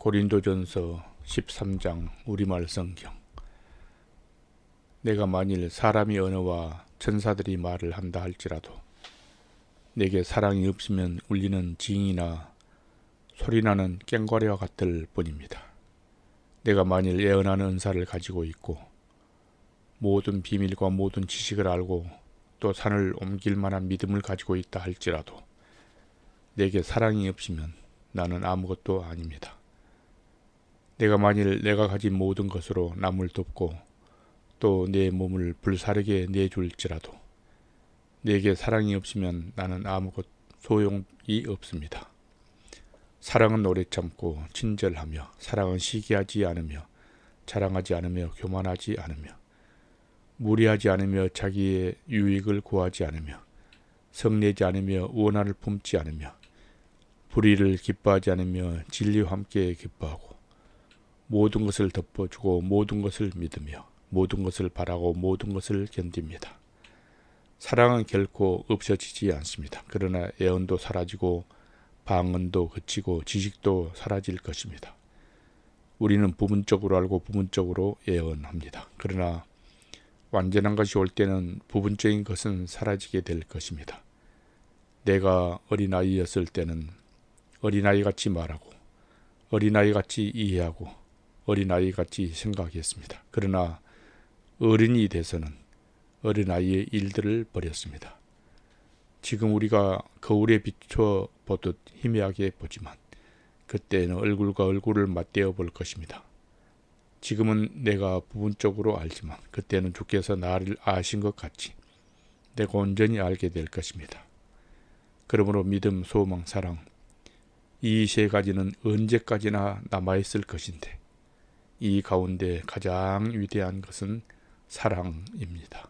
고린도전서 13장 우리말 성경 내가 만일 사람이 언어와 천사들이 말을 한다 할지라도 내게 사랑이 없으면 울리는 징이나 소리나는 깽과리와 같을 뿐입니다. 내가 만일 예언하는 은사를 가지고 있고 모든 비밀과 모든 지식을 알고 또 산을 옮길 만한 믿음을 가지고 있다 할지라도 내게 사랑이 없으면 나는 아무것도 아닙니다. 내가 만일 내가 가진 모든 것으로 남을 돕고 또 내 몸을 불사르게 내줄지라도 내게 사랑이 없으면 나는 아무것 소용이 없습니다. 사랑은 오래 참고 친절하며 사랑은 시기하지 않으며 자랑하지 않으며 교만하지 않으며 무리하지 않으며 자기의 유익을 구하지 않으며 성내지 않으며 원한을 품지 않으며 불의를 기뻐하지 않으며 진리와 함께 기뻐하고 모든 것을 덮어주고 모든 것을 믿으며 모든 것을 바라고 모든 것을 견딥니다. 사랑은 결코 없어지지 않습니다. 그러나 애언도 사라지고 방언도 그치고 지식도 사라질 것입니다. 우리는 부분적으로 알고 부분적으로 예언합니다. 그러나 완전한 것이 올 때는 부분적인 것은 사라지게 될 것입니다. 내가 어린아이였을 때는 어린아이 같이 말하고 어린아이 같이 이해하고 어린아이 같이 생각했습니다. 그러나 어른이 돼서는 어린아이의 일들을 버렸습니다. 지금 우리가 거울에 비춰 보듯 희미하게 보지만 그때는 얼굴과 얼굴을 맞대어 볼 것입니다. 지금은 내가 부분적으로 알지만 그때는 주께서 나를 아신 것 같이 내가 온전히 알게 될 것입니다. 그러므로 믿음, 소망, 사랑 이 세 가지는 언제까지나 남아 있을 것인데 이 가운데 가장 위대한 것은 사랑입니다.